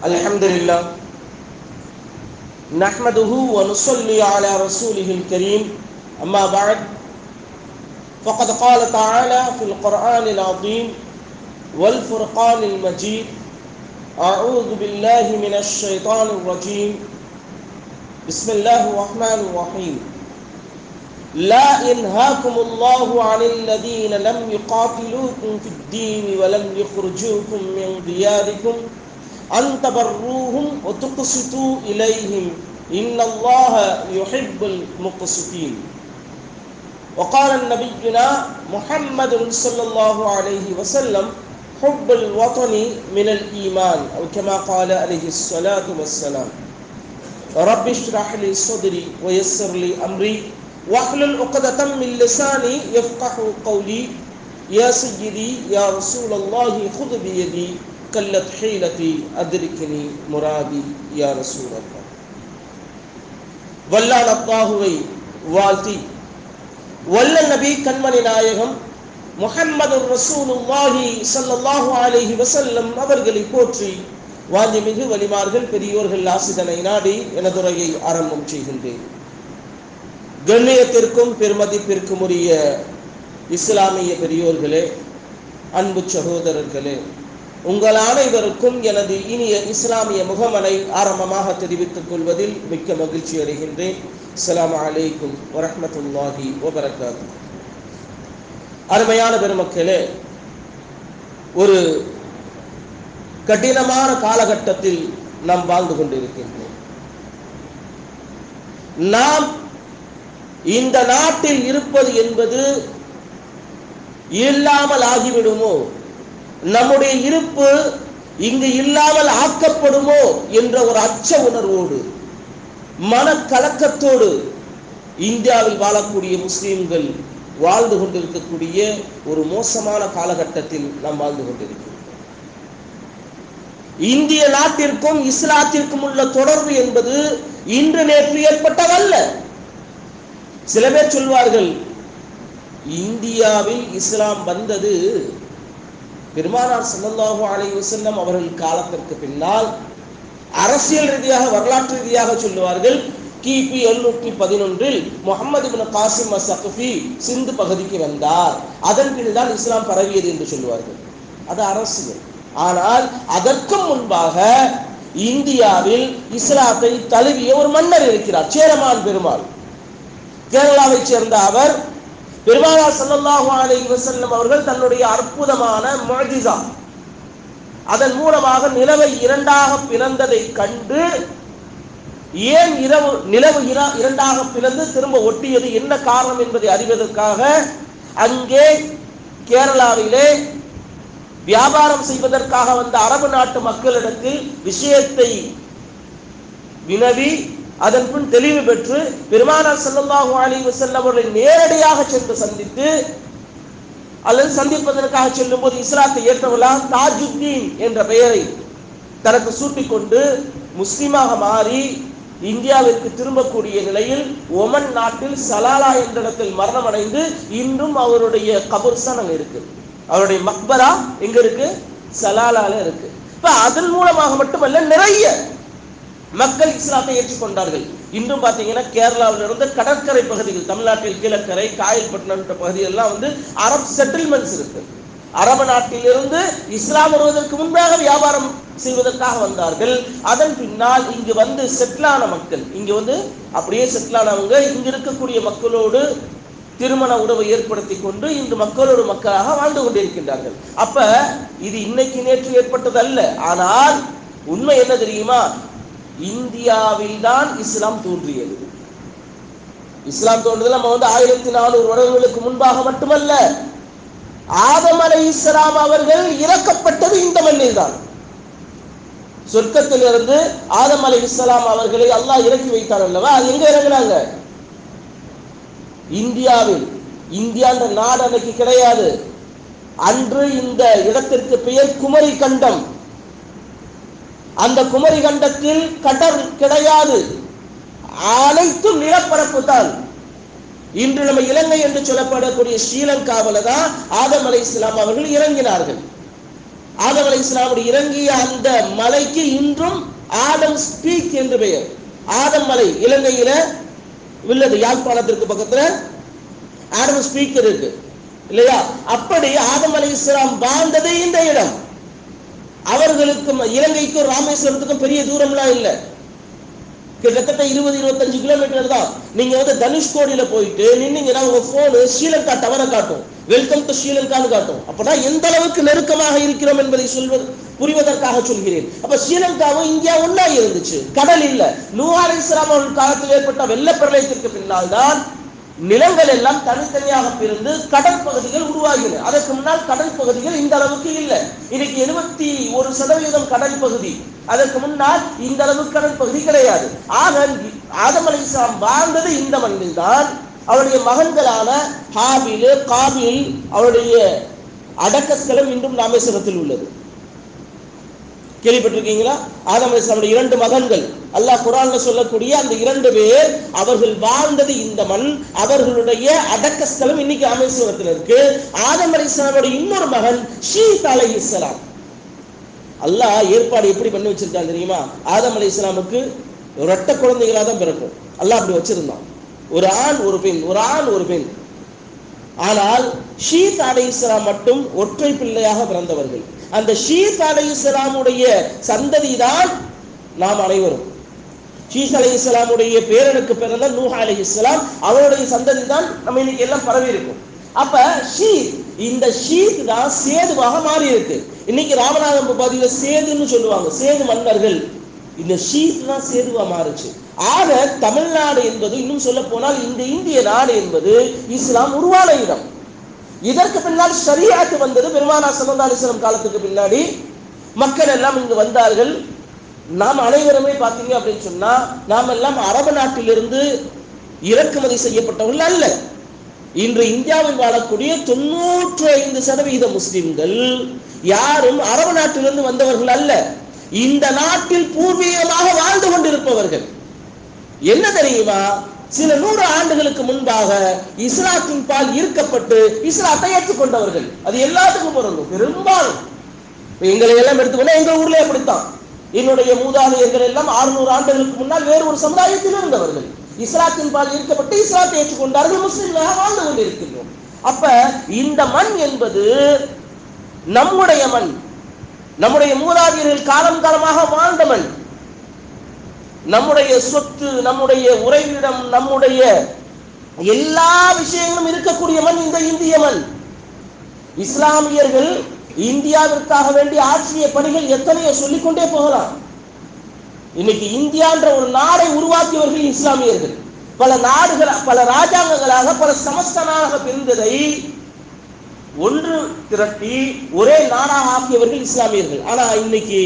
الحمد لله نحمده ونصلي على رسوله الكريم. أما بعد فقد قال تعالى في القرآن العظيم والفرقان المجيد أعوذ بالله من الشيطان الرجيم. بسم الله الرحمن الرحيم. لا ينهاكم الله عن الذين لم يقاتلوكم في الدين ولم يخرجوكم من دياركم. أن تبروهم وتقسطوا إليهم. إن الله يحب المقسطين. وقال نبينا محمد صلى الله عليه وسلم حب الوطن من الإيمان أو كما قال عليه الصلاة والسلام. رب اشرح لي صدري ويسر لي أمري. واحلل عقدة من لساني يفقه قولي. يا سيدي يا رسول الله خذ بيدي. கல்லத் ஹைலதி அதிர்கினி முராதி யா ரசூல் அல்லா வல்லால் அப்பாஹுவை வாழ்த்தி வல்ல நபி கண்மணி நாயகம் முகம்மது ரசூலுல்லாஹி சல்லல்லாஹு அலைஹி வசல்லம் அவர்களை போற்றி வாஞ்சிமிகு வலிமார்கள் பெரியோர்கள் ஆசிதனை நாடி எனதுரையை ஆரம்பம் செய்கின்றேன். கண்ணியத்திற்கும் பெருமதிப்பிற்கும் உரிய இஸ்லாமிய பெரியோர்களே அன்பு சகோதரர்களே உங்கள் அனைவருக்கும் எனது இனிய இஸ்லாமிய முகமனை ஆரம்பமாக தெரிவித்துக் கொள்வதில் மிக்க மகிழ்ச்சி அடைகின்றேன். அஸ்லாம் அலைக்கும் வரமத்துல்லாஹி வபரகாத்து. அருமையான பெருமக்களே ஒரு கடினமான காலகட்டத்தில் நாம் வாழ்ந்து கொண்டிருக்கின்றோம். நாம் இந்த நாட்டில் இருப்பது என்பது இல்லாமல் ஆகிவிடுமோ? நம்முடைய இருப்பு இங்கு இல்லாமல் ஆக்கப்படுமோ என்ற ஒரு அச்ச உணர்வோடு மனக்கலக்கத்தோடு இந்தியாவில் வாழக்கூடிய முஸ்லீம்கள் வாழ்ந்து கொண்டிருக்கக்கூடிய ஒரு மோசமான காலகட்டத்தில் நாம் வாழ்ந்து கொண்டிருக்கிறோம். இந்திய நாட்டிற்கும் இஸ்லாத்திற்கும் உள்ள தொடர்பு என்பது இன்று நேற்று ஏற்பட்டதல்ல. சில பேர் சொல்வார்கள் இந்தியாவில் இஸ்லாம் வந்தது பெருமானார் சல்லல்லாஹு அலை வசல்லம் அவர்கள் காலத்திற்கு பின்னால் அரசியல் ரீதியாக வரலாற்று ரீதியாக சொல்லுவார்கள் கிபி எழுநூற்றி பதினொன்றில் முகமது பின் காசிம் சக்ஃபி சிந்து பகுதிக்கு வந்தார். அதன் பின் தான் இஸ்லாம் பரவியது என்று சொல்லுவார்கள். அது அரசியல். ஆனால் அதற்கும் முன்பாக இந்தியாவில் இஸ்லாத்தை தழுவிய ஒரு மன்னர் இருக்கிறார் சேரமான் பெருமாள். கேரளாவைச் சேர்ந்த அவர் பெருமாளா ஸல்லல்லாஹு அலை வசல்லம் அவர்கள் தன்னுடைய அற்புதமான மொழிசா அதன் மூலமாக நிலவை இரண்டாக பிளந்ததை கண்டு ஏன் இரவு நிலவு இரண்டாக பிளந்து திரும்ப ஒட்டியது? என்ன காரணம் என்பதை அறிவதற்காக அங்கே கேரளாவிலே வியாபாரம் செய்வதற்காக வந்த அரபு நாட்டு மக்களிடத்தில் விஷயத்தை வினவி அதன் பின் தெளிவு பெற்று பெருமானார் செல்லல்லாஹு அலைஹி வஸல்லம் அவர்களை நேரடியாக சென்று சந்தித்து அல்லது சந்திப்பதற்காக செல்லும் போது இஸ்லாத்தை ஏற்றவர்களா தாஜுத்தீன் என்ற பெயரை தனக்கு சூட்டிக்கொண்டு முஸ்லீமாக மாறி இந்தியாவிற்கு திரும்பக்கூடிய நிலையில் ஒமன் நாட்டில் சலாலா என்ற இடத்தில் மரணம் அடைந்து இன்றும் அவருடைய கபர்ஸ்தான் அங்க இருக்கு. அவருடைய மக்பரா எங்க இருக்கு? சலாலால இருக்கு. இப்ப அதன் மூலமாக மட்டுமல்ல நிறைய மக்கள் இஸ்லாத்தை ஏற்றுக்கொண்டார்கள். இன்றும் பார்த்தீங்கன்னா கேரளாவில் இருந்த கடற்கரை பகுதிகள் தமிழ்நாட்டில் கீழக்கரை காயல்பட்டினம் பகுதியெல்லாம் வந்து அரபு செட்டில்மெண்ட்ஸ் இருக்கு. அரபு நாட்டிலிருந்து இஸ்லாம் வருவதற்கு முன்பாக வியாபாரம் செய்வதற்காக வந்தார்கள். அதன் பின்னால் இங்கு வந்து செட்டிலான மக்கள் இங்கு வந்து அப்படியே செட்டிலானவங்க இங்கு இருக்கக்கூடிய மக்களோடு திருமண உறவை ஏற்படுத்தி கொண்டு இன்று மக்களோடு மக்களாக வாழ்ந்து கொண்டிருக்கின்றார்கள். அப்ப இது இன்னைக்கு நேற்று ஏற்பட்டது அல்ல ஆனால் உண்மை என்ன தெரியுமா? இந்தியாவில் தான் இஸ்லாம் தோன்றியது. இஸ்லாம் தோன்றுதல் நம்ம வந்து ஆயிரத்தி நானூறு வருடங்களுக்கு முன்பாக மட்டுமல்ல ஆதம் அலை இஸ்லாம் அவர்கள் இறக்கப்பட்டது இந்த மண்ணில் தான் சொர்க்கத்திலிருந்து ஆதம் அலை இஸ்லாம் அவர்களை அல்லாஹ் இறக்கி வைத்தார் அல்லவா? அது எங்க இறங்குறாங்க இந்தியாவில். இந்தியான்ற நாடு அன்னைக்கு கிடையாது. அன்று இந்த இடத்திற்கு பெயர் குமரி கண்டம் அந்த குமரி கண்டத்தில் கடல் கிடையாது. அனைத்தும் நிலப்பரப்பு தான். இன்று நம்ம இலங்கை என்று சொல்லப்படக்கூடிய ஸ்ரீலங்காவில தான் ஆதம் அலை இஸ்லாம் அவர்கள் இறங்கினார்கள். ஆதம் அலை இஸ்லாமுடைய இறங்கிய அந்த மலைக்கு இன்றும் ஆதம் ஸ்பீக் என்று பெயர். ஆதம் மலை இலங்கையில உள்ளது யாழ்ப்பாணத்திற்கு பக்கத்துல ஆதம் ஸ்பீக் இருக்கு. இல்லையா? அப்படி ஆதம் அலை இஸ்லாம் வாழ்ந்ததே இந்த இடம். அவர்களுக்கும் இலங்கைக்கும் ராமேஸ்வரத்துக்கும் பெரிய தூரம்லாம் இல்லை. கிட்டத்தட்ட இருபது இருபத்தஞ்சு கிலோமீட்டர் தான். நீங்க வந்து தனுஷ்கோடியில போயிட்டு நின்னீங்கன்னா உங்க போனு ஸ்ரீலங்கா டவரை காட்டும். வெல்கம் டு ஸ்ரீலங்கான்னு காட்டும். அப்பனா எந்த அளவுக்கு நெருக்கமாக இருக்கிறோம் என்பதை சொல்வது புரிவதற்காக சொல்கிறேன். அப்ப ஸ்ரீலங்காவும் இந்தியா ஒன்னா இருந்துச்சு. கடல் இல்ல. நூஹார் இஸ்லாம் அவர்கள் காலத்தில் ஏற்பட்ட வெள்ள பிரளயத்திற்கு பின்னால் தான் நிலங்கள் எல்லாம் தனித்தனியாக பிரிந்து கடல் பகுதிகள் உருவாகின. அதற்கு முன்னால் கடல் பகுதிகள் இந்த அளவுக்கு இல்லை. இன்னைக்கு எழுபத்தி ஒரு சதவீதம் கடல் பகுதி. அதற்கு முன்னால் இந்த அளவுக்கு கடல் பகுதி கிடையாது. ஆக ஆதம் வாழ்ந்தது இந்த மண்ணில் தான். அவருடைய மகன்களான ஹாபில் காபில் அவருடைய அடக்கஸ்தலம் இன்றும் ராமேஸ்வரத்தில் உள்ளது. கேள்விப்பட்டிருக்கீங்களா? ஆதம் அலிஸ்லாமுடைய இரண்டு மகன்கள். அல்லாஹ் குரான்ல சொல்லக்கூடிய அந்த இரண்டு பேர் அவர்கள் வாழ்ந்தது இந்த மண் அவர்களுடைய அடக்கஸ்தலம் இன்னைக்கு அமேஸ்வரத்தில் இருக்கு. ஆதம் அலிஸ்லாமுடைய இன்னொரு மகன் ஷீத் அலை இஸ்லாம் அல்லாஹ் ஏற்பாடு எப்படி பண்ணி வச்சிருக்கான் தெரியுமா? ஆதம் அலி இஸ்லாமுக்கு ரெட்ட குழந்தைகளாக தான் பிறக்கும். அல்லாஹ் அப்படி வச்சிருந்தான். ஒரு ஆண் ஒரு பெண் ஒரு ஆண் ஒரு பெண். ஆனால் ஷீத் அலை இஸ்லாம் மட்டும் ஒற்றை பிள்ளையாக பிறந்தவர்கள். அந்த ஷீத் அலை இஸ்லாமுடைய சந்ததி தான் நாம் அனைவரும். ஷீத் அலை இஸ்லாமுடைய பேரனுக்கு பிறந்த நூஹா அலை இஸ்லாம் அவருடைய சந்ததி தான் நம்ம இன்னைக்கு எல்லாம் பரவி இருக்கும் அப்ப ஷீத் இந்த ஷீத் தான் சேதுவாக மாறி இருக்கு இன்னைக்கு ராமநாதம் பகுதியில் சேதுன்னு சொல்லுவாங்க. சேது மன்னர்கள். இந்த ஷீத் தான் சேதுவா மாறுச்சு. ஆக தமிழ்நாடு என்பது இன்னும் சொல்ல போனால் இந்த இந்திய நாடு என்பது இஸ்லாம் உருவான இடம். இதற்கு பின்னால் சரியாக்கு வந்தது பெருமானா சல்லா காலத்துக்கு பின்னாடி. மக்கள் எல்லாம் இங்கு வந்தார்கள். நாம் அனைவருமே பார்த்தீங்க அப்படின்னு சொன்னா நாம் எல்லாம் அரபு நாட்டிலிருந்து இறக்குமதி செய்யப்பட்டவர்கள் அல்ல. இன்று இந்தியாவில் வாழக்கூடிய தொண்ணூற்றி ஐந்து சதவீத முஸ்லிம்கள் யாரும் அரபு நாட்டிலிருந்து வந்தவர்கள் அல்ல. இந்த நாட்டில் பூர்வீகமாக வாழ்ந்து கொண்டிருப்பவர்கள். என்ன தெரியுமா? சில நூறு ஆண்டுகளுக்கு முன்பாக இஸ்லாத்தின் பால் ஈர்க்கப்பட்டு இஸ்லாத்தை ஏற்றுக்கொண்டவர்கள். அது எல்லாத்துக்கும் பொருந்தும். பெரும்பாலும். எங்களை எல்லாம் எடுத்துக்கொண்டா எங்க ஊர்ல அப்படித்தான். என்னுடைய மூதாதையர்கள் எல்லாம் அறுநூறு ஆண்டுகளுக்கு முன்னால் வேறு ஒரு சமுதாயத்தில் இருந்தவர்கள். இஸ்லாத்தின் பால் ஈர்க்கப்பட்டு இஸ்லாத்தை ஏற்றுக்கொண்டார்கள். முஸ்லிம்களாக வாழ்ந்து கொண்டிருக்கின்றோம். அப்ப இந்த மண் என்பது நம்முடைய மண். நம்முடைய மூதாதையர்கள் காலம் காலமாக வாழ்ந்த மண். நம்முடைய சொத்து நம்முடைய உறைவிடம் நம்முடைய எல்லா விஷயங்களும் இருக்கக்கூடிய மண் இந்த இந்திய மண். இஸ்லாமியர்கள் இந்தியாவிற்காக வேண்டிய ஆற்றிய பணிகள் எத்தனையோ சொல்லிக்கொண்டே போகலாம். இன்னைக்கு இந்தியான்ற ஒரு நாடை உருவாக்கியவர்கள் இஸ்லாமியர்கள். பல நாடுகள் பல ராஜாங்கங்களாக பல சமஸ்தனாக பிரிந்ததை ஒன்று திரட்டி ஒரே நாடாக ஆக்கியவர்கள் இஸ்லாமியர்கள். ஆனா இன்னைக்கு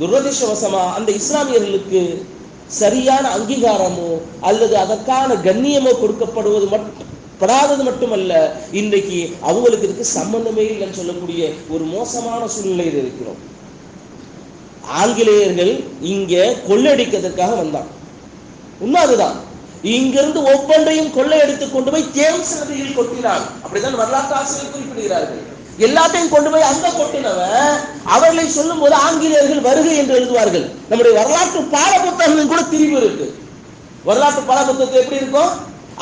துரதிருஷ்டவசமா அந்த இஸ்லாமியர்களுக்கு சரியான அங்கீகாரமோ அல்லது அதற்கான கண்ணியமோ கொடுக்கப்படுவது மட்டும் படாதது மட்டுமல்ல இன்றைக்கு அவங்களுக்கு இதுக்கு சம்பந்தமே இல்லைன்னு சொல்லக்கூடிய ஒரு மோசமான சூழ்நிலையில் இருக்கிறோம். ஆங்கிலேயர்கள் இங்க கொள்ளையடிக்கிறதுக்காக வந்தாங்க உண்மை அதுதான். இங்கிருந்து ஒவ்வொன்றையும் கொள்ளையடித்துக் கொண்டு போய் தேம்ஸ் நதியில் கொட்டினான் அப்படிதான் வரலாற்று ஆசிரியர் குறிப்பிடுகிறார்கள். எல்லாத்தையும் கொண்டு போய் அங்க கொட்டினவன் அவர்களை சொல்லும் போது ஆங்கிலேயர்கள் வருகை என்று எழுதுவார்கள். நம்முடைய வரலாற்று பாட புத்தகங்கள் கூட திரிவு இருக்கு. வரலாற்று பாட புத்தகத்தை எப்படி இருக்கும்?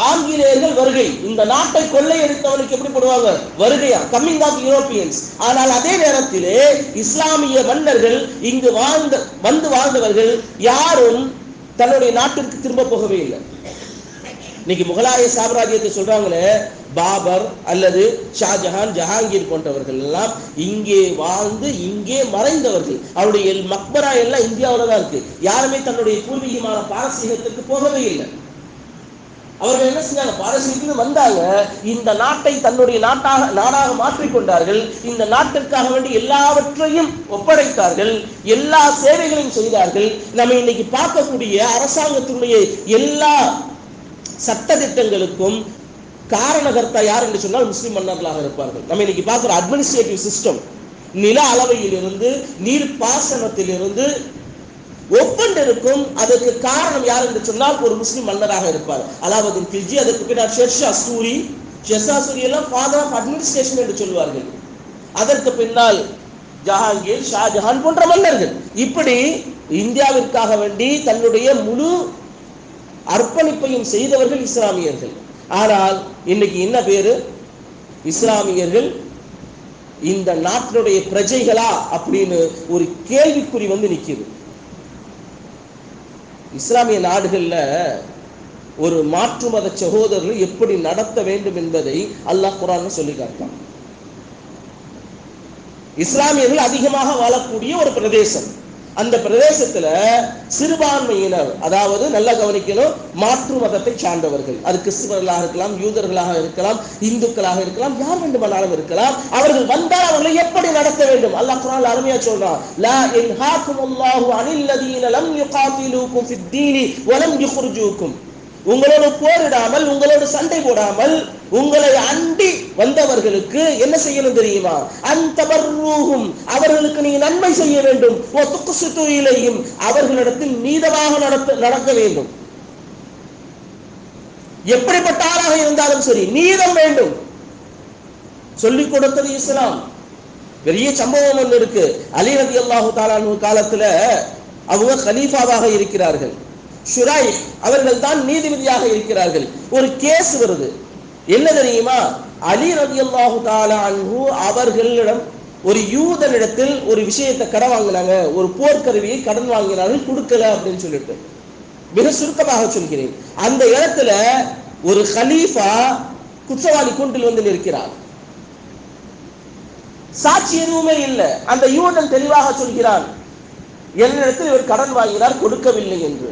ஆங்கிலேயர்கள் வருகை. இந்த நாட்டை கொள்ளையடித்தவனுக்கு எப்படி போடுவாங்க? வருகையா? கம்மிங் ஆஃப் யூரோப்பியன்ஸ் ஆனால் அதே நேரத்திலே இஸ்லாமிய மன்னர்கள் இங்கு வாழ்ந்த வந்து வாழ்ந்தவர்கள் யாரும் தன்னுடைய நாட்டிற்கு திரும்ப போகவே இல்லை. இன்னைக்கு முகலாய சாம்ராஜ்யத்தை சொல்றாங்களே பாபர் அல்லது ஷாஜஹான் ஜஹாங்கீர் போன்றவர்கள் எல்லாம் இங்கே வாழ்ந்து இங்கே மறைந்தவர்கள். அவருடைய மக்பரா எல்லாம் இந்தியாவில் தான் இருக்கு. யாருமே தன்னுடைய பூர்வீகமான பாரசீகத்துக்கு போகவே இல்லை. அவர்கள் என்ன செஞ்சாங்க? பாரசீகத்துக்கு வந்தாங்க. இந்த நாட்டை தன்னுடைய நாட்டாக நாடாக மாற்றிக்கொண்டார்கள் இந்த நாட்டிற்காக வேண்டி எல்லாவற்றையும் ஒப்படைத்தார்கள். எல்லா சேவைகளையும் செய்தார்கள். நம்ம இன்னைக்கு பார்க்கக்கூடிய அரசாங்கத்தினுடைய எல்லா சட்ட திட்டங்களுக்கும் காரணகர்த்தா யார் என்று சொன்னால் முஸ்லிம் மன்னர்களாக இருப்பார்கள். நம்ம இன்னைக்கு பார்க்குற அட்மினிஸ்ட்ரேட்டிவ் சிஸ்டம் நில அளவையிலிருந்து நீர் பாசனத்திலிருந்து ஒவ்வொன்றிற்கும் அதற்கு காரணம் யார் என்று சொன்னால் ஒரு முஸ்லிம் மன்னராக இருப்பார். அலாவுதீன் கில்ஜி அதற்கு பின்னர் ஷெர்ஷா சூரி ஷெர்ஷா சூரி எல்லாம் ஃபாதர் ஆஃப் அட்மினிஸ்ட்ரேஷன் என்று சொல்வார்கள். அதற்கு பின்னால் ஜஹாங்கீர் ஷாஜஹான் போன்ற மன்னர்கள். இப்படி இந்தியாவிற்காக வேண்டி தன்னுடைய முழு அர்ப்பணிப்பையும் செய்தவர்கள் இஸ்லாமியர்கள். ஆனால் இன்னைக்கு என்ன பேரு? இஸ்லாமியர்கள் இந்த நாட்டினுடைய பிரஜைகளா அப்படின்னு ஒரு கேள்விக்குறி வந்து நிக்குது. இஸ்லாமிய நாடுகள்ல ஒரு மாற்று மத சகோதரர்கள் எப்படி நடத்த வேண்டும் என்பதை அல்லாஹ் குரான் சொல்லி காட்டான் இஸ்லாமியர்கள் அதிகமாக வாழக்கூடிய ஒரு பிரதேசம். அந்த பிரதேசத்துல சிறுபான்மையினர் அதாவது நல்லா கவனிக்கணும் மாற்று மதத்தை சார்ந்தவர்கள். அது கிறிஸ்துவர்களாக இருக்கலாம் யூதர்களாக இருக்கலாம் இந்துக்களாக இருக்கலாம் யார் வேண்டுமானாலும் இருக்கலாம். அவர்கள் வந்தால் அவர்களை எப்படி நடத்த வேண்டும்? அல்லாஹ் குரான் அருமையா சொல்றான். லா இன்ஹாக்கும் அல்லாஹு அனில் லதீன லம் யுகாத்திலூக்கும் ஃபித் தீனி வலம் யுக்ருஜூக்கும் உங்களோடு போரிடாமல் உங்களோடு சண்டை போடாமல் உங்களை அண்டி வந்தவர்களுக்கு என்ன செய்யணும் தெரியுமா? அந்த அவர்களுக்கு நீங்க நன்மை செய்ய வேண்டும். இலையும் அவர்களிடத்தில் நீதமாக நடத்த நடக்க வேண்டும். எப்படிப்பட்ட ஆளாக இருந்தாலும் சரி நீதம் வேண்டும். சொல்லிக் கொடுத்தது இஸ்லாம். பெரிய சம்பவம் ஒன்று இருக்கு. அலி ரதி அல்லாஹு தாலானு காலத்துல அவங்க கலீஃபாவாக இருக்கிறார்கள். ஷுராய் அவர்கள் தான் நீதிபதியாக இருக்கிறார்கள். ஒரு கேஸ் வருது. என்ன தெரியுமா? அலி ரவி அல்லாஹு தாலா அன்பு அவர்களிடம் ஒரு யூதனிடத்தில் ஒரு விஷயத்தை கடன் வாங்கினாங்க. ஒரு போர்க்கருவியை கடன் வாங்கினார்கள் கொடுக்கல அப்படின்னு சொல்லிட்டு. மிக சுருக்கமாக சொல்கிறேன். அந்த இடத்துல ஒரு ஹலீஃபா குற்றவாளி கூண்டில் வந்து நிற்கிறார். சாட்சி எதுவுமே இல்லை. அந்த யூதன் தெளிவாக சொல்கிறான் என்னிடத்தில் இவர் கடன் வாங்கினார் கொடுக்கவில்லை என்று.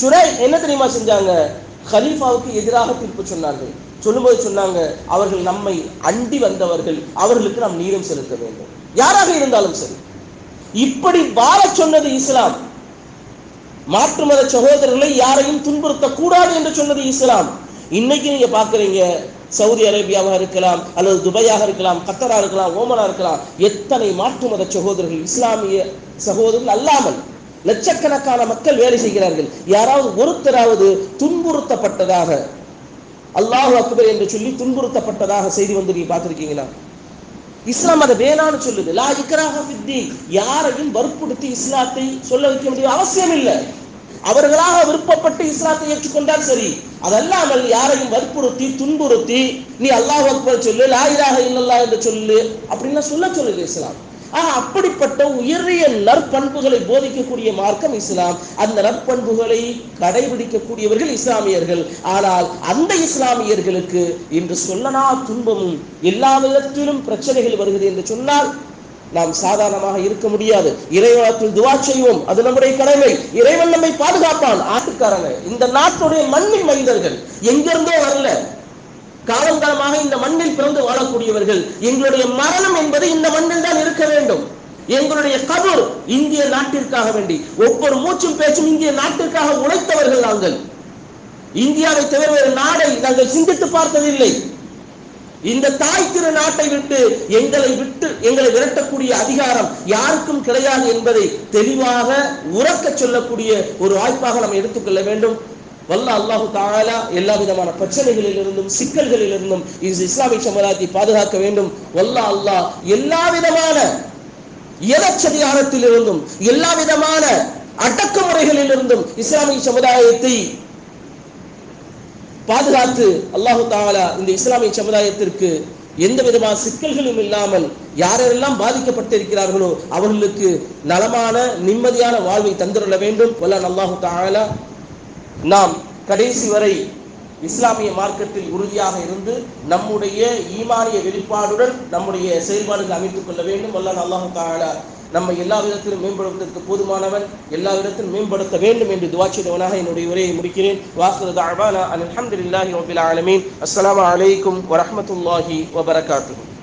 சுரை என்ன தெரியுமா செஞ்சாங்க? ஹலீஃபாவுக்கு எதிராக தீர்ப்பு சொன்னார்கள். சொல்லும்போது சொன்னாங்க அவர்கள் நம்மை அண்டி வந்தவர்கள் அவர்களுக்கு நாம் நீரம் செலுத்த வேண்டும். யாராக இருந்தாலும் சரி. இப்படி வாழ சொன்னது இஸ்லாம். மாற்று மத சகோதரர்களை யாரையும் துன்புறுத்த கூடாது என்று சொன்னது இஸ்லாம். இன்னைக்கு நீங்க பாக்குறீங்க சவுதி அரேபியாவாக இருக்கலாம் அல்லது துபாயாக இருக்கலாம் கத்தரா இருக்கலாம் ஓமனா இருக்கலாம் எத்தனை மாற்று மத சகோதரர்கள் இஸ்லாமிய சகோதரர்கள் அல்லாமல் லட்சக்கணக்கான மக்கள் வேலை செய்கிறார்கள். யாராவது ஒருத்தராவது துன்புறுத்தப்பட்டதாக அல்லாஹு அக்பர் என்று சொல்லி துன்புறுத்தப்பட்டதாக செய்தி வந்து நீங்க பார்த்துருக்கீங்களா? இஸ்லாம் அதை வேணான்னு சொல்லுது. லா இக்கராக வித்தி யாரையும் வற்புறுத்தி இஸ்லாத்தை சொல்ல வைக்க வேண்டிய அவசியம் இல்லை. அவர்களாக விருப்பப்பட்டு இஸ்லாத்தை ஏற்றுக்கொண்டால் சரி. அதல்லாமல் யாரையும் வற்புறுத்தி துன்புறுத்தி நீ அல்லாஹ் அக்பர் சொல்லு லா இலாஹ இல்லல்லா என்று சொல்லு அப்படின்னு சொல்ல சொல்லுது இஸ்லாம். ஆக அப்படிப்பட்ட உயரிய நற்பண்புகளை போதிக்கக்கூடிய மார்க்கம் இஸ்லாம். அந்த நற்பண்புகளை கடைபிடிக்கக்கூடியவர்கள் இஸ்லாமியர்கள். ஆனால் அந்த இஸ்லாமியர்களுக்கு இன்று சொல்லனா துன்பமும் எல்லா விதத்திலும் பிரச்சனைகள் வருகிறது என்று சொன்னால் நாம் சாதாரணமாக இருக்க முடியாது. இறைவனத்தில் துவா செய்வோம். அது நம்முடைய கடமை. இறைவன் நம்மை பாதுகாப்பான். ஆட்டுக்காரங்க இந்த நாட்டுடைய மண்ணின் மனிதர்கள் எங்கிருந்தோ வரல. காலங்காலமாக இந்த மண்ணில் பிறந்து வாழக்கூடியவர்கள் எங்களுடைய மரணம் என்பது இந்த மண்ணில் தான் இருக்க வேண்டும். எங்களுடைய கபூர் இந்திய நாட்டிற்காக வேண்டி ஒவ்வொரு மூச்சும் பேச்சும் இந்திய நாட்டிற்காக உழைத்தவர்கள் நாங்கள். இந்தியாவை தவிர வேறு நாடை நாங்கள் சிந்தித்து பார்த்ததில்லை. இந்த தாய் திரு நாட்டை விட்டு எங்களை விட்டு எங்களை விரட்டக்கூடிய அதிகாரம் யாருக்கும் கிடையாது என்பதை தெளிவாக உறக்க சொல்லக்கூடிய ஒரு வாய்ப்பாக நாம் எடுத்துக்கொள்ள வேண்டும். வல்ல அல்லாஹு தாலா எல்லா விதமான பிரச்சனைகளில் இருந்தும் சிக்கல்களில் இருந்தும் இஸ்லாமிய சமுதாயத்தை பாதுகாக்க வேண்டும். வல்ல அல்லாஹ் எல்லா விதமான இலச்சதிகாரத்தில் இருந்தும் எல்லா விதமான அடக்குமுறைகளில் இருந்தும் இஸ்லாமிய சமுதாயத்தை பாதுகாத்து அல்லாஹு தாலா இந்த இஸ்லாமிய சமுதாயத்திற்கு எந்த விதமான சிக்கல்களும் இல்லாமல் யாரெல்லாம் பாதிக்கப்பட்டிருக்கிறார்களோ அவர்களுக்கு நலமான நிம்மதியான வாழ்வை தந்துள்ள வேண்டும். வல்ல அல்லாஹு தாலா நாம் கடைசி வரை இஸ்லாமிய மார்க்கத்தில் உறுதியாக இருந்து நம்முடைய ஈமானிய வெளிப்பாடுடன் நம்முடைய செயல்பாடுகளை அமைத்துக் கொள்ள வேண்டும். அல்லாஹ் அல்லாஹு தாலா நம்மை எல்லா விதத்திலும் மேம்படுவதற்கு போதுமானவன் எல்லா விதத்திலும் மேம்படுத்த வேண்டும் என்று துவா செய்தவனாக என்னுடைய உரையை முடிக்கிறேன். வாக்குறு தாழ்வானா அல்ஹம்துலில்லாஹி ரபில் ஆலமீன். அஸ்லாம் வலைக்கும் வரமத்துல்லாஹி வபரகாத்து